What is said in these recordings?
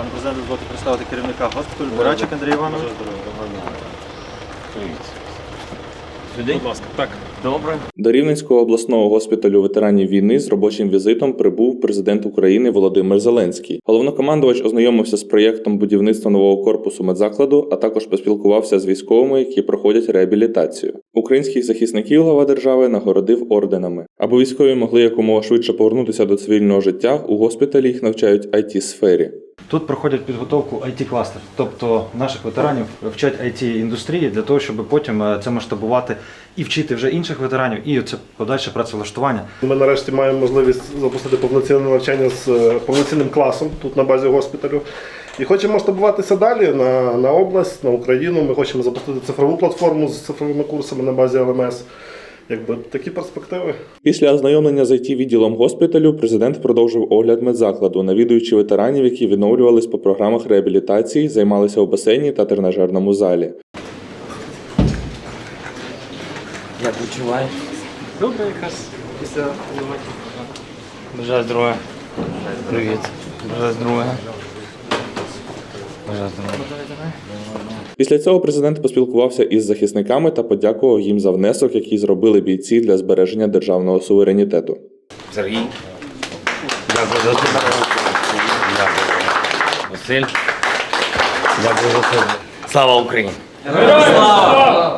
Пане президент, дозвольте представити керівника госпіталю Бурачик Андрій Іванович. Будь ласка, так. Добре. До Рівненського обласного госпіталю ветеранів війни з робочим візитом прибув президент України Володимир Зеленський. Головнокомандувач ознайомився з проєктом будівництва нового корпусу медзакладу, а також поспілкувався з військовими, які проходять реабілітацію. Українських захисників глава держави нагородив орденами. Аби військові могли якомога швидше повернутися до цивільного життя, у госпіталі їх навчають it сфері Тут проходять підготовку it кластер тобто наших ветеранів вчать it індустрії для того, щоб потім е, це масштабувати і вчити вже інших ветеранів, і це подальше працевлаштування. Ми нарешті маємо можливість запустити повноцінне навчання з е, повноцінним класом тут на базі госпіталю. І хочемо масштабуватися далі на, на область, на Україну. Ми хочемо запустити цифрову платформу з цифровими курсами на базі ЛМС. Якби такі перспективи. Після ознайомлення з it відділом госпіталю президент продовжив огляд медзакладу, навідуючи ветеранів, які відновлювались по програмах реабілітації, займалися у басейні та тренажерному залі. Як відчуваєш? Добре, якраз після Бажаю здоров'я. Привіт. Бажаю здоров'я. Після цього президент поспілкувався із захисниками та подякував їм за внесок, який зробили бійці для збереження державного суверенітету. Сергій. Дякую за. Василь. Дякую за. Слава Україні!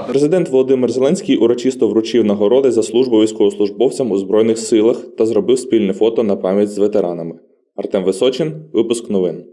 Президент Володимир Зеленський урочисто вручив нагороди за службу військовослужбовцям у збройних силах та зробив спільне фото на пам'ять з ветеранами. Артем Височин, випуск новин.